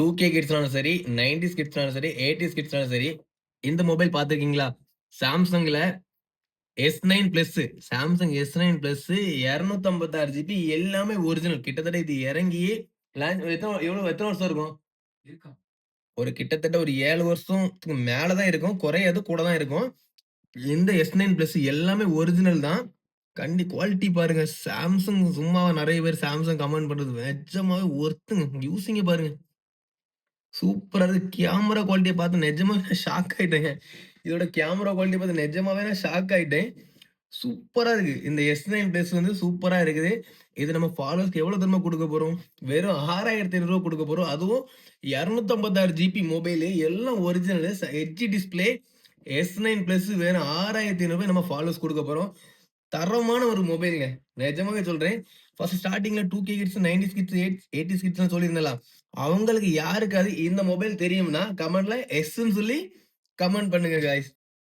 2K கிட்ஸ்னாலும் சரி, 90ஸ் கிட்ஸ்னாலும் சரி, eighties கிட்ஸ்னாலும் சரி, இந்த மொபைல் பார்த்திருக்கீங்களா? Samsungல S9 Plus Samsung S9 Plus 256 GB எல்லாமே ஒரிஜினல். கிட்டத்தட்ட இது எத்தன எவ்வளோ எத்தன வருஷம் இருக்கும்? இருக்கா? ஒரு கிட்டத்தட்ட ஒரு 7 வருஷத்துக்கு மேல தான் இருக்கும். குறையாது, கூட தான் இருக்கும். இந்த S9 Plus எல்லாமே ஒரிஜினல் தான். கண்டி குவாலிட்டி பாருங்க. Samsung சும்மாவா நெறைய பேர் Samsung கமெண்ட் பண்றது. நிஜமாவே ஒர்த்துங்க. யூசிங்க பாருங்க. சூப்பரா இருக்கு. கேமரா குவாலிட்டியை பார்த்து நிஜமாவே ஷாக் ஆயிட்டேங்க. இதோட கேமரா குவாலிட்டியை பார்த்து நிஜமாவே நான் ஷாக் ஆயிட்டேன். சூப்பரா இருக்கு. இந்த எஸ் நைன் பிளஸ் வந்து சூப்பரா இருக்குது. இது நம்ம ஃபாலோவர்ஸ்க்கு எவ்வளோ தெரியுமா கொடுக்க போறோம்? வெறும் ஆறாயிரத்தி 6500 கொடுக்க போறோம். அதுவும் 256 ஜிபி மொபைலு எல்லாம் ஒரிஜினலு ச ஹெச் டிஸ்ப்ளே S9 Plus வெறும் ஆறாயிரத்தி ஐநூறுபாய் நம்ம ஃபாலோவர்ஸ் கொடுக்க போறோம். தரமான ஒரு மொபைலுங்க நிஜமாவே சொல்றேன். ஃபர்ஸ்ட் ஸ்டார்ட்டிங்ல 2K கிட்ஸ், 90ஸ் கிட்ஸ், 8 80ஸ் கிட்ஸ்ன்னு சொல்லியிருந்தேன்ல. அவங்களுக்கு யாருக்காவது இந்த மொபைல் தெரியும்னா, கமெண்ட்ல எஸ்ன்னு சொல்லி கமெண்ட் பண்ணுங்க காய்ஸ்.